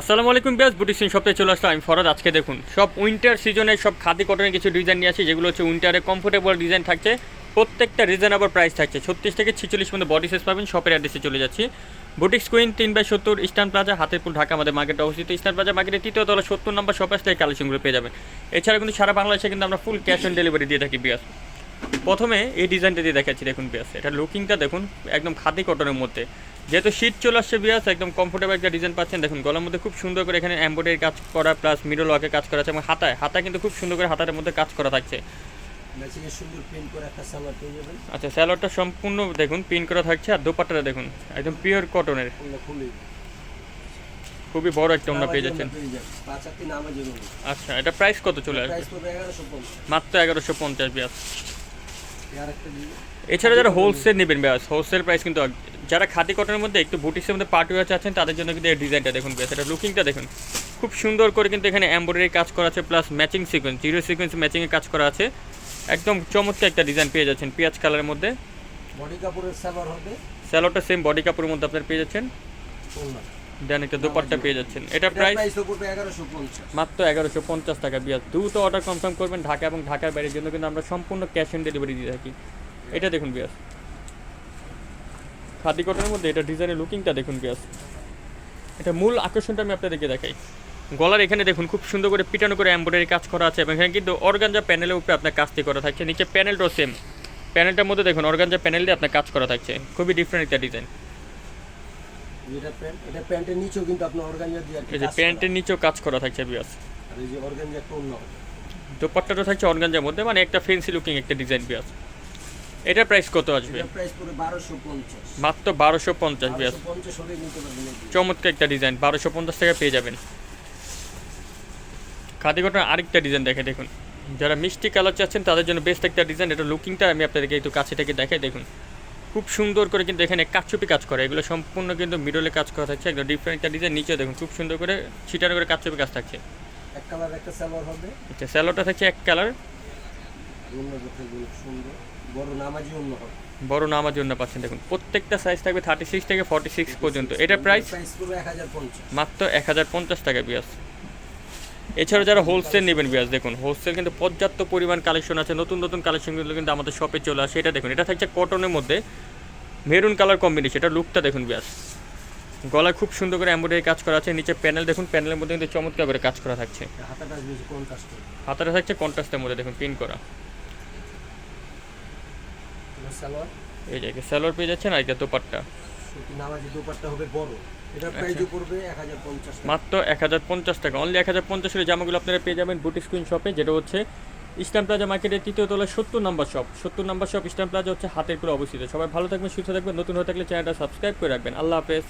আসসালামু আলাইকুম বিয়াস, বুটিক সিং সপ্তাহে চলে আসলাম। আমি ফরাদ, আজকে দেখুন, সব উইন্টার সিজনে সব খাদি কটনের কিছু ডিজাইন নিয়ে আসি, যেগুলো হচ্ছে উইন্টারে কমফোর্টেবল ডিজাইন থাকছে, প্রত্যেকটা রিজনেবল প্রাইস থাকছে। ছত্রিশ থেকে ছিচল্লিশ মধ্যে বডি সাইজ পাবেন শপের অ্যাড্রেসে চলে যাচ্ছি। বুটিক্স কুইন তিন বাই সত্তর ইস্টার্ন প্লাজা হাতেরপুল, ঢাকা, আমাদের মার্কেটে অবস্থিত। ইস্টার্ন প্লাজা মার্কেটের তৃতীয় তলা সত্তর নম্বর শপে আসলে কালেকশনগুলো পেয়ে যাবেন। এছাড়া কিন্তু সারা বাংলাদেশে কিন্তু আমরা ফুল ক্যাশ অন ডেলিভারি দিয়ে থাকি বিয়াস। প্রথমে এই ডিজাইনটা দিয়ে দেখাচ্ছি দেখুন বিয়াস এটা লুকিংটা দেখুন একদম খাদি কটনের মধ্যে। যেহেতু শীত চলে আসছে বিয়াস একদম কমফোর্টেবল একটা ডিজাইন পাচ্ছেন। দেখুন গলার মধ্যে খুব সুন্দর করে এখানে এমব্রয়ডারি কাজ করা প্লাস মিডল ওয়ার্কের কাজ করা আছে এবং হাতায় হাতায় কিন্তু খুব সুন্দর করে হাতার মধ্যে কাজ করা থাকছে। আচ্ছা স্যালোয়ারটা সম্পূর্ণ দেখুন প্রিন্ট করা থাকছে আর দোপাট্টাটা দেখুন একদম পিওর কটনের খুবই বড় একটা ওনা পেয়ে যাচ্ছেন। আচ্ছা এটা প্রাইস কত চলে আসবে? মাত্র এগারোশো পঞ্চাশ বিয়াস। এছাড়া যারা হোলসেল নেবেন ব্যাস হোলসেল প্রাইস কিন্তু যারা খাদি কটনের মধ্যে একটু বুটিক্সের মধ্যে পার্টি ওয়ার চাচ্ছেন তাদের জন্য কিন্তু এই ডিজাইনটা দেখুন ব্যাস এটা লুকিংটা দেখুন। খুব সুন্দর করে কিন্তু এখানে এমব্রয়ডারি কাজ করা আছে plus matching sequence zero sequence ম্যাচিংয়ে কাজ করা আছে। একদম চমৎকার একটা ডিজাইন পেয়ে যাচ্ছেন পেঁয়াজ কালারের মধ্যে। বডি কাপড়ের সালোয়ার হবে। স্যালোটা সেম বডি কাপড়ের মধ্যে আপনার পেয়ে যাচ্ছেন। দেন একটা দোপাট্টা পেয়ে যাচ্ছেন। এটা প্রাইস মাত্র এগারোশো পঞ্চাশ টাকা বিয়াস দ্রুত অর্ডার কনফার্ম করবেন ঢাকা এবং ঢাকার বাইরের জন্য কিন্তু আমরা সম্পূর্ণ ক্যাশ অন ডেলিভারি দিয়ে থাকি। এটা দেখুন বিয়াস খাদি কটনের মধ্যে এটা ডিজাইনের লুকিংটা দেখুন বিয়াস এটা মূল আকর্ষণটা আমি আপনাদেরকে দেখাই। গলার এখানে দেখুন খুব সুন্দর করে পিটানো করে এমব্রয়ডারি কাজ করা আছে এবং এখানে কিন্তু অর্গানজা প্যানেলের উপরে আপনার কাজটি করা থাকছে। নিচে প্যানেলটাও সেম প্যানেলটার মধ্যে দেখুন অর্গানজা প্যানেল দিয়ে আপনার কাজ করা থাকছে। খুবই ডিফারেন্ট একটা ডিজাইন এটা প্যান্ট এটা প্যান্টের নিচেও কিন্তু আপনার অর্গানজা দিয়ে এই যে কাজ করা। প্যান্টের নিচেও কাজ করা থাকছে বিয়াস আর এই যে অর্গানজা একটা অন্য দোপাট্টাটা থাকছে অর্গানজার মধ্যে মানে একটা ফেন্সি লুকিং একটা ডিজাইন বিয়াস প্রাইস কত আসবে? এটা প্রাইস মাত্র বিয়াস নিতে পারবেন চমৎকার একটা ডিজাইন টাকা পেয়ে যাবেন। খাদি আরেকটা ডিজাইন দেখে দেখুন। যারা মিষ্টি কালার চাচ্ছেন তাদের জন্য বেস্ট একটা ডিজাইন এটা লুকিংটা আমি আপনাদেরকে একটু কাছে থেকে দেখাই দেখুন। খুব সুন্দর করে কিন্তু এখানে কাচুপি কাজ করে। এগুলো সম্পূর্ণ কিন্তু মিডলে কাজ করা থাকছে একদম ডিফারেন্ট একটা ডিজাইন নিচে দেখুন খুব সুন্দর করে ছিটানো করে কাচুপি কাজ থাকছে। এক কালার একটা সালোয়ার হবে। আচ্ছা থাকছে এক কালার সুন্দর। বড় নামাজি অন্য হবে। বড় নামার জন্য পাচ্ছেন দেখুন। প্রত্যেকটা সাইজ থাকবে থার্টি সিক্স থেকে ফর্টি সিক্স পর্যন্ত। এটা প্রাইস মাত্র এক হাজার পঞ্চাশ টাকা বিয়াস এছাড়া যারা হোলসেল নেবেন বিয়াস দেখুন হোলসেল কিন্তু পর্যাপ্ত পরিমাণ কালেকশন আছে। নতুন নতুন কালেকশনগুলো কিন্তু আমাদের শপে চলে আসে। এটা দেখুন এটা থাকছে কটনের মধ্যে। মেরুন কালার কম্বিনেশন এটা লুকটা দেখুন বিয়াস গলায় খুব সুন্দর করে এমব্রয়ডারি কাজ করা আছে। নিচে প্যানেল দেখুন প্যানেলের মধ্যে কিন্তু চমৎকার করে কাজ করা থাকছে। হাতাটা থাকছে কন্ট্রাস্টের মধ্যে দেখুন পিন করা। সালোয়ার। এই জায়গায় স্যালোর পেয়ে যাচ্ছেন আর এটা দোপাট্টা। নামাজি দুপাট্টা হবে বড় এটার প্রাইসও পড়বে এক হাজার পঞ্চাশ মাত্র এক হাজার পঞ্চাশ টাকা। অনলি এক হাজার পঞ্চাশের জামাগুলো আপনারা পেয়ে যাবেন বুটি স্ক্রিন শপে যেটা হচ্ছে ইসলাম প্লাজা মার্কেটের তৃতীয় তলায় সত্তর নাম্বার শপ সত্তর নাম্বার শপ ইসলাম প্লাজা হচ্ছে হাতের পুরো অবস্থিত। সবাই ভালো থাকবেন সুস্থ থাকবেন। নতুন হয়ে থাকলে চ্যানেলটা সাবস্ক্রাইব করে রাখবেন। আল্লাহ হাফেজ।